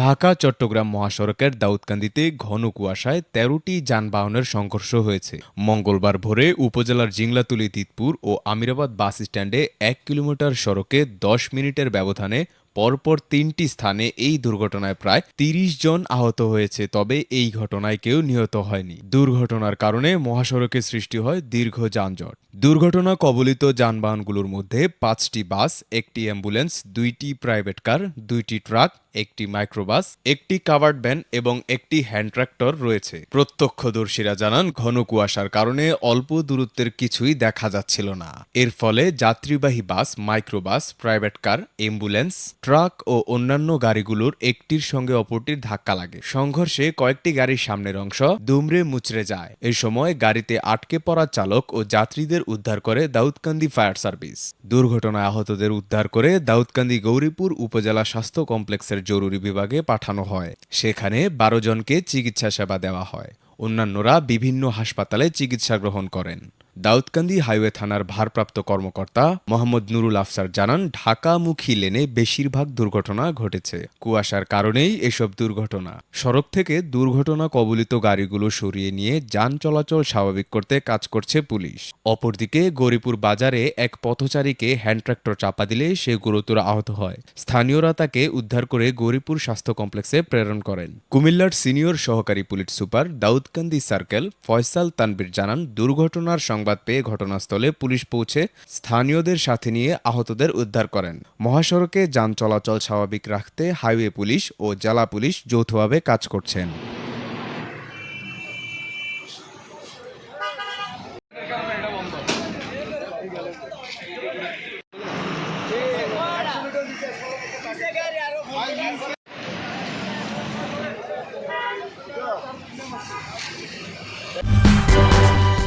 ঢাকা, চট্টগ্রাম মহাসড়কের দাউদকান্দিতে ঘন কুয়াশায় তেরোটি যানবাহনের সংঘর্ষ হয়েছে। মঙ্গলবার ভোরে উপজেলার জিংলাতুলি, তিতপুর ও আমিরাবাদ বাস স্ট্যান্ডে এক কিলোমিটার সড়কে দশ মিনিটের ব্যবধানে পরপর তিনটি স্থানে এই দুর্ঘটনায় প্রায় তিরিশ জন আহত হয়েছে, তবে এই ঘটনায় কেউ নিহত হয়নি। দুর্ঘটনার কারণে মহাসড়কে সৃষ্টি হয় দীর্ঘ যানজট। দুর্ঘটনা কবলিত যানবাহনগুলোর মধ্যে পাঁচটি বাস, একটি অ্যাম্বুলেন্স, দুইটি প্রাইভেট কার, দুইটি ট্রাক একটি মাইক্রোবাস একটি কাভার্ড ভ্যান এবং একটি হ্যান্ড ট্রাক্টর রয়েছে। প্রত্যক্ষদর্শীরা জানান, ঘন কুয়াশার কারণে অল্প দূরত্বের কিছুই দেখা যাচ্ছিল না। এর ফলে যাত্রীবাহী bus microbus private car ambulance truck ও অন্যান্য গাড়িগুলোর একটির সঙ্গে অপরটির ধাক্কা লাগে। সংঘর্ষে কয়েকটি গাড়ির সামনের অংশ দুমড়ে মুচড়ে যায়। এই সময় গাড়িতে আটকে পড়া চালক ও যাত্রীদের উদ্ধার করে দাউদকান্দি ফায়ার সার্ভিস। দুর্ঘটনায় আহতদের উদ্ধার করে দাউদকান্দি গৌরীপুর উপজেলা স্বাস্থ্য কমপ্লেক্সের জরুরি বিভাগে পাঠানো হয়। সেখানে বারো জনকে চিকিৎসা সেবা দেওয়া হয়। অন্যান্যরা বিভিন্ন হাসপাতালে চিকিৎসা গ্রহণ করেন। দাউদকান্দি হাইওয়ে থানার ভারপ্রাপ্ত কর্মকর্তা মোহাম্মদ নুরুল আফসার জানান, ঢাকামুখী লেনে বেশিরভাগ দুর্ঘটনা ঘটেছে। কুয়াশার কারণেই এসব দুর্ঘটনা। সড়ক থেকে দুর্ঘটনা কবলিত গাড়িগুলো সরিয়ে নিয়ে যান চলাচল স্বাভাবিক করতে কাজ করছে পুলিশ। অপরদিকে গরিপুর বাজারে এক পথচারীকে হ্যান্ড ট্রাক্টর চাপা দিলে সে গুরুতর আহত হয়। স্থানীয়রা তাকে উদ্ধার করে গরিপুর স্বাস্থ্য কমপ্লেক্সে প্রেরণ করেন। কুমিল্লার সিনিয়র সহকারী police super Daudkandi circle Faisal Tanvir জানান, দুর্ঘটনার সংবাদ পেয়ে ঘটনাস্থলে পুলিশ পৌঁছে স্থানীয়দের সাথে নিয়ে আহতদের উদ্ধার করেন। মহাসড়কে যান চলাচল স্বাভাবিক রাখতে হাইওয়ে পুলিশ ও জেলা পুলিশ যৌথভাবে কাজ করছেন।